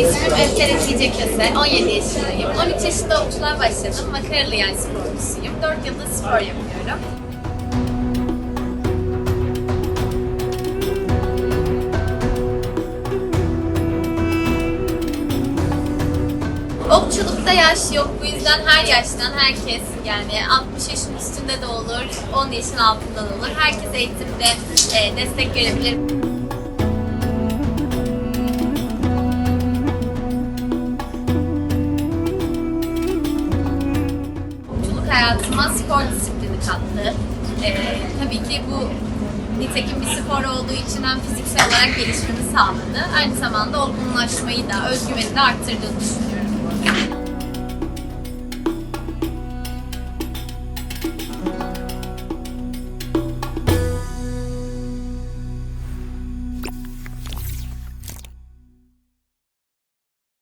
İsmim Ester Hatice Köse, 17 yaşındayım. 13 yaşında okçuluğa başladım. Makaralı yay sporcusuyum. 4 yıldır spor yapıyorum. Okçulukta yaş yok. Bu yüzden her yaştan herkes yani 60 yaşın üstünde de olur, 10 yaşın altında da olur. Herkes eğitimde e, destek görebilir. Hayatıma spor disiplini kattı. Ee, tabii ki bu nitekim bir spor olduğu için hem fiziksel olarak gelişmemi sağladı. Aynı zamanda olgunlaşmayı da, özgüveni de arttırdığını düşünüyorum.